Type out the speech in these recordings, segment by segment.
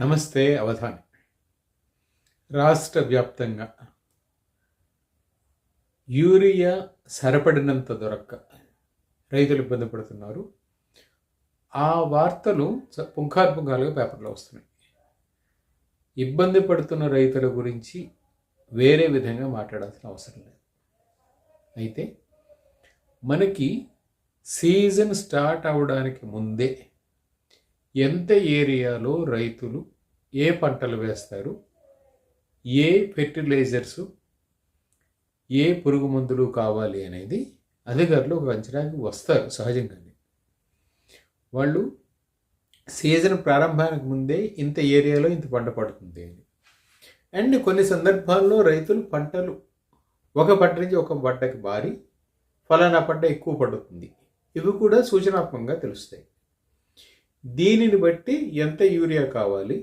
నమస్తే అవధాని. రాష్ట్ర వ్యాప్తంగా యూరియా సరిపడినంత దొరక్క రైతులు ఇబ్బంది పడుతున్నారు. ఆ వార్తలు పుంఖాలు పుంఖాలుగా పేపర్లో వస్తున్నాయి. ఇబ్బంది పడుతున్న రైతుల గురించి వేరే విధంగా మాట్లాడాల్సిన అవసరం లేదు. అయితే మనకి సీజన్ స్టార్ట్ అవడానికి ముందే ఎంత ఏరియాలో రైతులు ఏ పంటలు వేస్తారు? ఏ ఫెర్టిలైజర్స్? ఏ పురుగు మందులు కావాలి అనేది అధికారులు ఒక అంచనాకి వస్తారు సహజంగానే. వాళ్ళు సీజన్ ప్రారంభానికి ముందే ఇంత ఏరియాలో ఇంత పంట పడుతుంది అని. అండ్ కొన్ని సందర్భాల్లో రైతులు పంటలు ఒక పంట నుంచి ఒక పంటకి బారి ఫలానా పంట ఎక్కువ పడుతుంది. ఇవి కూడా సూచనాత్మకంగా తెలుస్తాయి. దీనిని బట్టి ఎంత యూరియా కావాలి?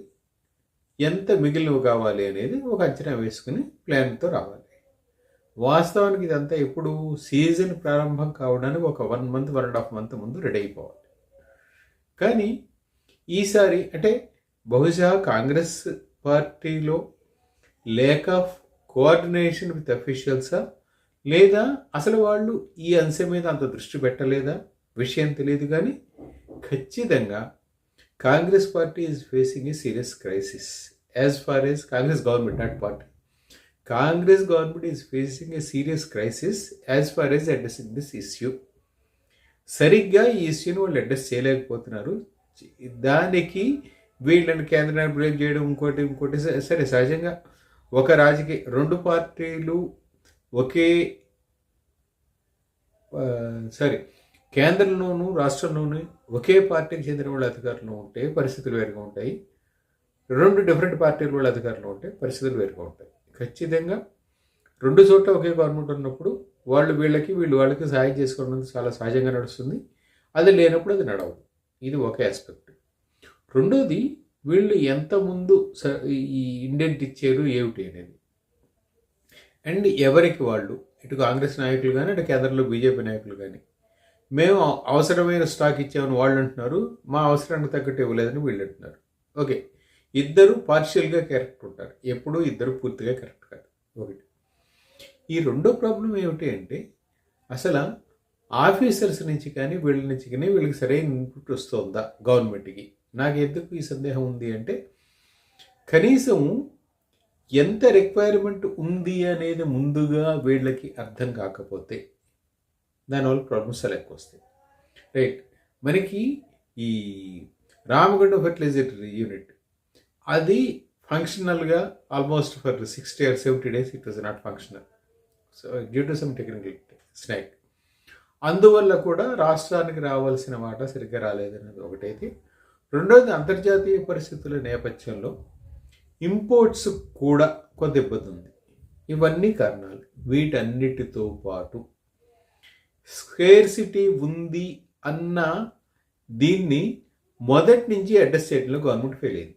ఎంత మిగిలినవి కావాలి అనేది ఒక అంచనా వేసుకుని ప్లాన్తో రావాలి. వాస్తవానికి ఇదంతా ఎప్పుడు సీజన్ ప్రారంభం కావడానికి ఒక one month one and half month ముందు రెడీ అయిపోవాలి. కానీ ఈసారి అంటే బహుశా కాంగ్రెస్ పార్టీలో లేక్ ఆఫ్ కోఆర్డినేషన్ విత్ అఫీషియల్సా లేదా అసలు వాళ్ళు ఈ అంశం మీద అంత దృష్టి పెట్టలేదా? విషయం తెలియదు కానీ ఖచ్చితంగా Congress party is facing a serious crisis as far as Congress government not party Congress government is facing a serious crisis as far as addressing this issue సరిగ్గా ఈ ఇష్యూని వాళ్ళు అడ్రస్ చేయలేకపోతున్నారు. దానికి వీళ్ళని కేంద్రాన్ని బ్లేమ్ చేయడం ఇంకోటి ఇంకోటి స- సరే సహజంగా ఒక రాజకీయ రెండు పార్టీలు ఒకే సరే కేంద్రంలోనూ రాష్ట్రంలోనూ ఒకే పార్టీకి చెందిన వాళ్ళ అధికారులు ఉంటే పరిస్థితులు వేరుగా ఉంటాయి. రెండు డిఫరెంట్ పార్టీల వాళ్ళ అధికారులు ఉంటే పరిస్థితులు వేరుగా ఉంటాయి. ఖచ్చితంగా రెండు చోట్ల ఒకే గవర్నమెంట్ ఉన్నప్పుడు వాళ్ళు వీళ్ళకి వీళ్ళు వాళ్ళకి సహాయం చేసుకోవడం చాలా సహజంగా నడుస్తుంది. అది లేనప్పుడు అది నడవదు. ఇది ఒక ఆస్పెక్ట్ రెండోది వీళ్ళు ఎంత ముందు స- ఈ ఇండెంట్ ఇచ్చారు ఏమిటి అనేది. అండ్ ఎవరికి వాళ్ళు? ఇటు కాంగ్రెస్ నాయకులు కానీ అటు కేంద్రంలో బీజేపీ నాయకులు కానీ మేము అవసరమైన స్టాక్ ఇచ్చామని వాళ్ళు అంటున్నారు మా అవసరానికి తగ్గట్టు ఇవ్వలేదని వీళ్ళు అంటున్నారు. ఓకే. ఇద్దరు పార్షియల్గా కరెక్ట్ ఉంటారు. ఎప్పుడూ ఇద్దరు పూర్తిగా కరెక్ట్ కాదు. ఒకటి. ఈ రెండో ప్రాబ్లం ఏమిటి అంటే అసలు ఆఫీసర్స్ నుంచి కానీ వీళ్ళ నుంచి కానీ వీళ్ళకి సరైన ఇన్పుట్ వస్తుందా గవర్నమెంట్కి? నాకు ఎందుకు ఈ సందేహం ఉంది అంటే కనీసం ఎంత రిక్వైర్మెంట్ ఉంది అనేది ముందుగా వీళ్ళకి అర్థం కాకపోతే దానివల్ల ప్రాబ్లమ్స్ చాలా ఎక్కువ వస్తాయి రైట్ మనకి ఈ రామగుండ ఫర్టిలైజర్ యూనిట్ అది ఫంక్షనల్గా almost for sixty or seventy days it was not functional so due to some technical snag అందువల్ల కూడా రాష్ట్రానికి రావాల్సిన మాట సరిగ్గా రాలేదన్నది ఒకటైతే రెండోది అంతర్జాతీయ పరిస్థితుల నేపథ్యంలో ఇంపోర్ట్స్ కూడా కొంత ఇబ్బంది ఉంది. ఇవన్నీ కారణాలు. వీటన్నిటితో పాటు స్కేర్సిటీ ఉంది అన్న దీన్ని మొదటి నుంచి అడ్రస్ చేయడంలో గవర్నమెంట్ ఫెయిల్ అయింది.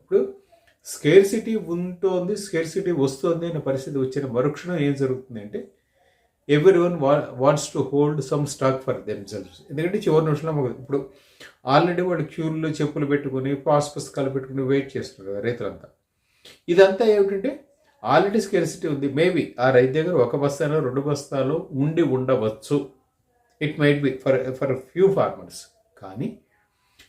ఇప్పుడు స్కేర్సిటీ ఉంటోంది స్కేర్సిటీ వస్తోంది అనే పరిస్థితి వచ్చిన మరుక్షణం ఏం జరుగుతుంది అంటే every one wants to hold some stock for themselves ఎందుకంటే చివరి నిమిషంలో మాకు ఇప్పుడు ఆల్రెడీ వాళ్ళు క్యూర్లో చెప్పులు పెట్టుకుని పాస్ పుస్తకాలు పెట్టుకుని వెయిట్ చేస్తున్నారు రైతులంతా. ఇదంతా ఏమిటంటే ఆల్రెడీ స్కెరిసిటీ ఉంది. మేబీ ఆ రైతు దగ్గర ఒక బస్తాలో రెండు బస్తాలు ఉండి ఉండవచ్చు. It might be for for few farmers కానీ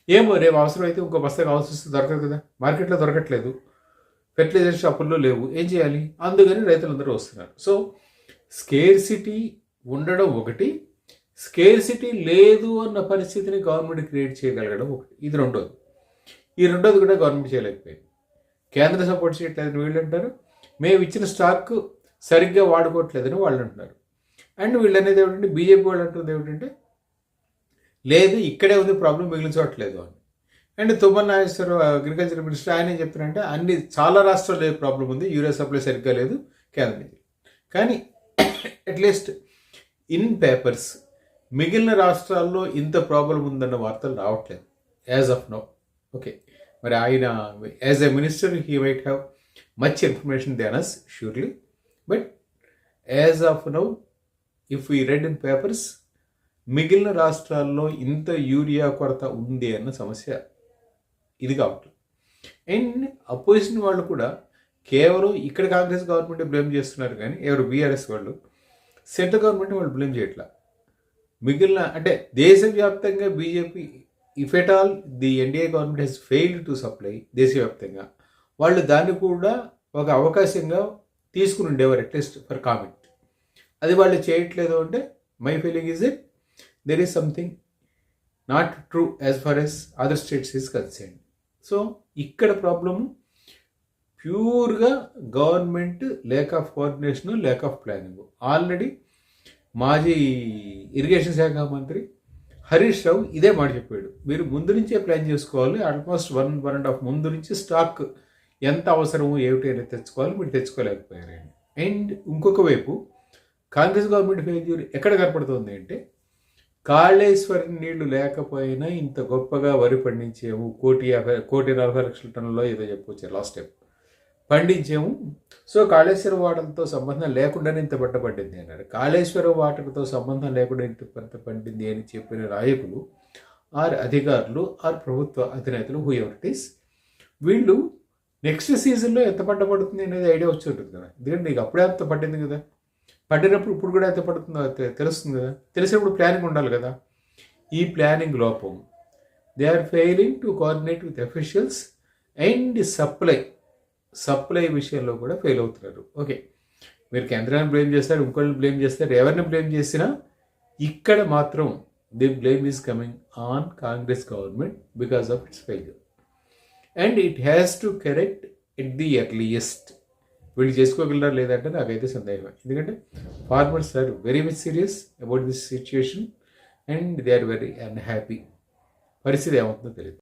ఏమో రేపు అవసరం అయితే ఇంకో బస్తా కావాల్సి వస్తే దొరకదు కదా. మార్కెట్లో దొరకట్లేదు. ఫెర్టిలైజర్ షాపుల్లో లేవు. ఏం చేయాలి? అందుకని రైతులందరూ వస్తున్నారు. సో స్కేర్సిటీ ఉండడం ఒకటి. స్కేర్సిటీ లేదు అన్న పరిస్థితిని గవర్నమెంట్ క్రియేట్ చేయగలగడం ఒకటి. ఇది రెండోది. ఈ రెండోది కూడా గవర్నమెంట్ చేయలేకపోయింది. కేంద్ర సపోర్ట్ చేయట్లేదని వీళ్ళు అంటారు. మేము ఇచ్చిన స్టాక్ సరిగ్గా వాడుకోవట్లేదని వాళ్ళు అంటున్నారు. అండ్ వీళ్ళు అనేది ఏమిటంటే బీజేపీ వాళ్ళు అంటుంది ఏమిటంటే లేదు ఇక్కడే ఉంది ప్రాబ్లం మిగిలించట్లేదు అని. And Tumman Nageswararao agriculture minister ఆయన చెప్పినంటే అన్ని చాలా రాష్ట్రాల్లో ప్రాబ్లం ఉంది యూరియా సప్లై సరిగ్గా లేదు కేంద్రం నుంచి కానీ అట్లీస్ట్ ఇన్ పేపర్స్ మిగిలిన రాష్ట్రాల్లో ఇంత ప్రాబ్లం ఉందన్న వార్తలు రావట్లేదు యాజ్ ఆఫ్ నో ఓకే మరి ఆయన as a minister he might have much information then us surely but as of now if we read in papers మిగిలిన రాష్ట్రాల్లో ఇంత యూరియా కొరత ఉంది అన్న సమస్య ఇది కావట్లేదు అండ్ అపోజిషన్ వాళ్ళు కూడా కేవలం ఇక్కడ కాంగ్రెస్ గవర్నమెంట్ బ్లేమ్ చేస్తున్నారు కానీ ఎవరు బీఆర్ఎస్ వాళ్ళు సెంట్రల్ గవర్నమెంట్ వాళ్ళు బ్లేమ్ చేయట్లా? మిగిలిన అంటే దేశవ్యాప్తంగా BJP if at all the NDA government has failed to supply దేశవ్యాప్తంగా. వాళ్ళు దాన్ని కూడా ఒక అవకాశంగా తీసుకుని ఉండేవారు అట్లీస్ట్ ఫర్ కామెంట్ అది వాళ్ళు చేయట్లేదు అంటే my feeling is it there is something not true as far as other states is concern so ఇక్కడ ప్రాబ్లము ప్యూర్గా government lack of coordination lack of planning already మాజీ ఇరిగేషన్ శాఖ మంత్రి హరీష్ రావు ఇదే మాట చెప్పాడు. మీరు ముందు నుంచే ప్లాన్ చేసుకోవాలి almost one one and half ముందు నుంచి స్టాక్ ఎంత అవసరమో ఏమిటి అనేది తెచ్చుకోవాలి మీరు తెచ్చుకోలేకపోయారండి అండ్ ఇంకొక వైపు కాంగ్రెస్ గవర్నమెంట్ ఫెయిల్యూర్ ఎక్కడ కనపడుతుంది అంటే కాళేశ్వరం నీళ్ళు లేకపోయినా ఇంత గొప్పగా వరి పండించేము కోటి యాభై కోటి నలభై లక్షల టన్నులో ఏదో చెప్పొచ్చు లాస్ట్ టైం పండించాము. సో కాళేశ్వరం వాటర్తో సంబంధం లేకుండానే ఇంత పంట పండింది అన్నారు. కాళేశ్వరం వాటర్తో సంబంధం లేకుండా ఇంత పంట పండింది అని చెప్పిన నాయకులు ఆర్ అధికారులు ఆర్ ప్రభుత్వ అధినేతలు హూ ఎవరిటీస్ వీళ్ళు నెక్స్ట్ సీజన్లో ఎంత పంట పడుతుంది అనేది ఐడియా వచ్చి ఉంటుంది కదా. ఎందుకంటే నీకు అప్పుడే అంత పడింది కదా. పట్టినప్పుడు ఇప్పుడు కూడా ఎంత పడుతుందో తెలుస్తుంది కదా. తెలిసినప్పుడు ప్లానింగ్ ఉండాలి కదా. ఈ ప్లానింగ్ లోపం. They are failing to coordinate with officials and supply supply విషయంలో కూడా ఫెయిల్ అవుతున్నారు. ఓకే మీరు కేంద్రాన్ని బ్లేమ్ చేస్తారు ఇంకోళ్ళని బ్లేమ్ చేస్తారు ఎవరిని బ్లేమ్ చేసినా ఇక్కడ మాత్రం the blame is coming on Congress government because of its failure and it has to correct at the earliest వీళ్ళు చేసుకోగలరా లేదంటే నాకైతే సందేహం ఎందుకంటే farmers are very much serious about this situation and they are very unhappy పరిస్థితి ఏమవుతుందో తెలియదు